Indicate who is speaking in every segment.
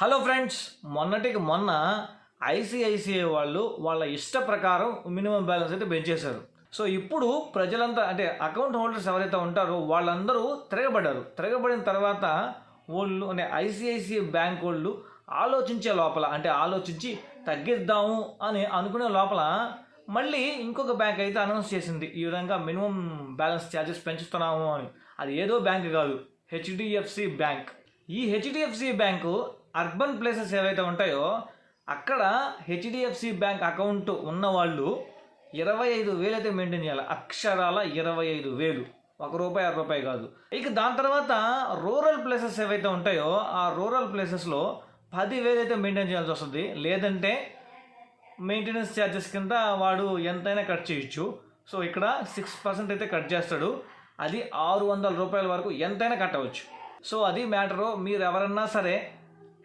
Speaker 1: Hello friends మొన్నటికి మొన్న ICICI వాళ్ళు వాళ్ళ ఇష్ట ప్రకారం మినిమం బ్యాలెన్స్ అయితే పెంచేశారు. సో ఇప్పుడు ప్రజలంతా అంటే అకౌంట్ హోల్డర్స్ ఎవరైతే ఉంటారో వాళ్ళందరూ తిరగబడ్డారు. తిరగబడిన తర్వాత వాళ్ళు అంటే ఐసిఐసిఐ బ్యాంక్ వాళ్ళు ఆలోచించే లోపల అంటే ఆలోచించి తగ్గిద్దాము అని అనుకునే లోపల మళ్ళీ ఇంకొక బ్యాంక్ అయితే అనౌన్స్ చేసింది. ఈ విధంగా మినిమం బ్యాలెన్స్ ఛార్జెస్ పెంచుతున్నాము అని. అది ఏదో బ్యాంక్ కాదు హెచ్డిఎఫ్సి బ్యాంక్. ఈ హెచ్డిఎఫ్సి బ్యాంకు అర్బన్ ప్లేసెస్ ఏవైతే ఉంటాయో అక్కడ హెచ్డిఎఫ్సి బ్యాంక్ అకౌంట్ ఉన్నవాళ్ళు ఇరవై ఐదు వేలు అయితే మెయింటైన్ చేయాలి. అక్షరాల ఇరవై ఐదు వేలు. ఒక రూపాయి అర రూపాయి కాదు. ఇక దాని తర్వాత రూరల్ ప్లేసెస్ ఏవైతే ఉంటాయో ఆ రూరల్ ప్లేసెస్లో పదివేలు అయితే మెయింటైన్ చేయాల్సి వస్తుంది. లేదంటే మెయింటెనెన్స్ ఛార్జెస్ కింద వాడు ఎంతైనా కట్ చేయొచ్చు. సో ఇక్కడ సిక్స్ పర్సెంట్ అయితే కట్ చేస్తాడు. అది ఆరు వందల రూపాయల వరకు ఎంతైనా కట్టవచ్చు. సో అది మ్యాటరు. మీరు ఎవరన్నా సరే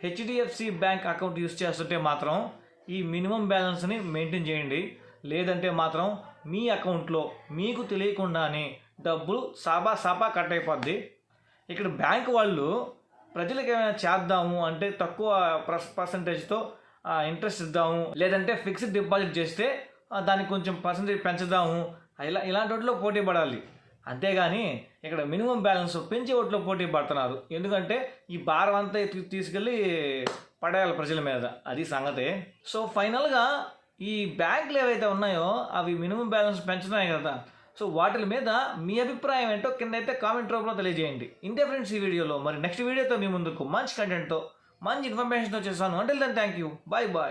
Speaker 1: హెచ్డిఎఫ్సి బ్యాంక్ అకౌంట్ యూస్ చేస్తుంటే మాత్రం ఈ మినిమం బ్యాలెన్స్ని మెయింటైన్ చేయండి. లేదంటే మాత్రం మీ అకౌంట్లో మీకు తెలియకుండానే డబ్బులు సాబా సాపా కట్ అయిపోద్ది. ఇక్కడ బ్యాంక్ వాళ్ళు ప్రజలకు ఏమైనా చేద్దాము అంటే తక్కువ పర్సంటేజ్తో ఇంట్రెస్ట్ ఇద్దాము. లేదంటే ఫిక్స్డ్ డిపాజిట్ చేస్తే దానికి కొంచెం పర్సంటేజ్ పెంచుదాము. ఇలా ఇలాంటి వాటిలో పోటీ పడాలి. అంతేగాని ఇక్కడ మినిమం బ్యాలెన్స్ పెంచే ఓట్లో పోటీ పడుతున్నారు. ఎందుకంటే ఈ భారం అంతా తీసుకెళ్ళి పడేయాలి ప్రజల మీద. అది సంగతి. సో ఫైనల్గా ఈ బ్యాంకులు ఏవైతే ఉన్నాయో అవి మినిమం బ్యాలెన్స్ పెంచుతున్నాయి కదా. సో వాటి మీద మీ అభిప్రాయం ఏంటో కింద అయితే కామెంట్ రూపంలో తెలియజేయండి. ఇంతే ఫ్రెండ్స్ ఈ వీడియోలో. మరి నెక్స్ట్ వీడియోతో మీ ముందుకు మంచి కంటెంట్తో మంచి ఇన్ఫర్మేషన్తో చేస్తాను అంటే దాన్ని థ్యాంక్ యూ బాయ్ బాయ్